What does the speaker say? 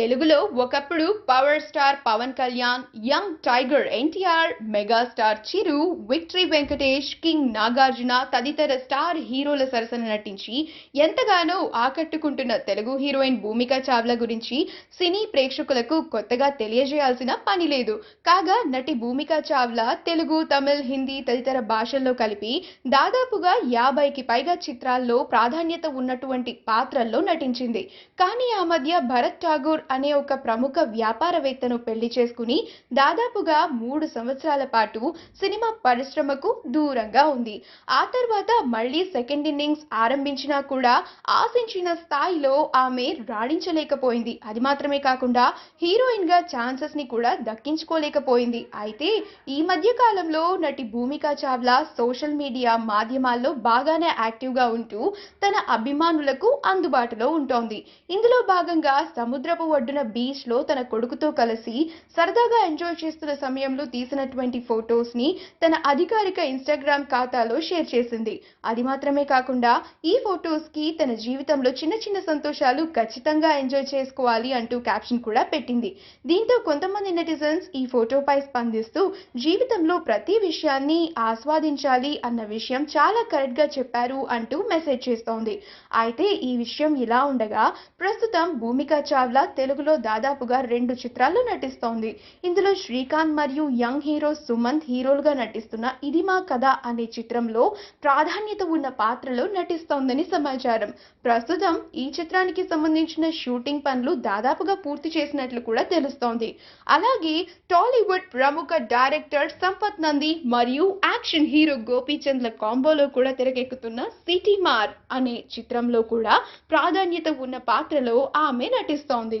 తెలుగులో ఒకప్పుడు power star Pawan Kalyan young tiger NTR megastar Chiru victory Venkatesh king Nagarjuna తదితర star హీరోల సరసన నటించి ఎంతగానో ఆకట్టుకుంటున్న తెలుగు హీరోయిన్ భూమిక చావ్లా గురించి సినీ ప్రేక్షకులకు కొత్తగా తెలియజేయాల్సిన పని లేదు. కాగా నటి భూమిక చావ్లా తెలుగు తమిళ్ హిందీ తదితర భాషల్లో కలిపి దాదాపుగా యాభైకి పైగా చిత్రాల్లో ప్రాధాన్యత ఉన్నటువంటి పాత్రల్లో నటించింది. కానీ ఆ మధ్య భరత్ ఠాగూర్ అనే ఒక ప్రముఖ వ్యాపారవేత్తను పెళ్ళి చేసుకుని దాదాపుగా మూడు సంవత్సరాల పాటు సినిమా పరిశ్రమకు దూరంగా ఉంది. ఆ తర్వాత మళ్ళీ సెకండ్ ఇన్నింగ్స్ ఆరంభించినా కూడా ఆశించిన స్థాయిలో ఆమె రాణించలేకపోయింది. అది మాత్రమే కాకుండా హీరోయిన్గా ఛాన్సెస్ని కూడా దక్కించుకోలేకపోయింది. అయితే ఈ మధ్య కాలంలో నటి భూమిక చావ్లా సోషల్ మీడియా మాధ్యమాల్లో బాగానే యాక్టివ్గా ఉంటూ తన అభిమానులకు అందుబాటులో ఉంటోంది. ఇందులో భాగంగా సముద్రపు ఒడ్డున బీచ్లో తన కొడుకుతో కలిసి సరదాగా ఎంజాయ్ చేస్తున్న సమయంలో తీసినటువంటి ఫొటోస్ని తన అధికారిక ఇన్స్టాగ్రామ్ ఖాతాలో షేర్ చేసింది. అది మాత్రమే కాకుండా ఈ ఫొటోస్కి తన జీవితంలో చిన్న చిన్న సంతోషాలు ఖచ్చితంగా ఎంజాయ్ చేసుకోవాలి అంటూ క్యాప్షన్ కూడా పెట్టింది. దీంతో కొంతమంది నెటిజన్స్ ఈ ఫోటోపై స్పందిస్తూ జీవితంలో ప్రతి విషయాన్ని ఆస్వాదించాలి అన్న విషయం చాలా కరెక్ట్గా చెప్పారు అంటూ మెసేజ్ చేస్తోంది. అయితే ఈ విషయం ఇలా ఉండగా ప్రస్తుతం భూమిక చావ్లా తెలుగులో దాదాపుగా రెండు చిత్రాల్లో నటిస్తోంది. ఇందులో శ్రీకాంత్ మరియు యంగ్ హీరో సుమంత్ హీరోలుగా నటిస్తున్న ఇది మా కథ అనే చిత్రంలో ప్రాధాన్యత ఉన్న పాత్రలో నటిస్తోందని సమాచారం. ప్రస్తుతం ఈ చిత్రానికి సంబంధించిన షూటింగ్ పనులు దాదాపుగా పూర్తి చేసినట్లు కూడా తెలుస్తోంది. అలాగే టాలీవుడ్ ప్రముఖ డైరెక్టర్ సంపత్ నంది మరియు యాక్షన్ హీరో గోపీచంద్ల కాంబోలో కూడా తెరకెక్కుతున్న సిటీ మార్ అనే చిత్రంలో కూడా ప్రాధాన్యత ఉన్న పాత్రలో ఆమె నటిస్తోంది.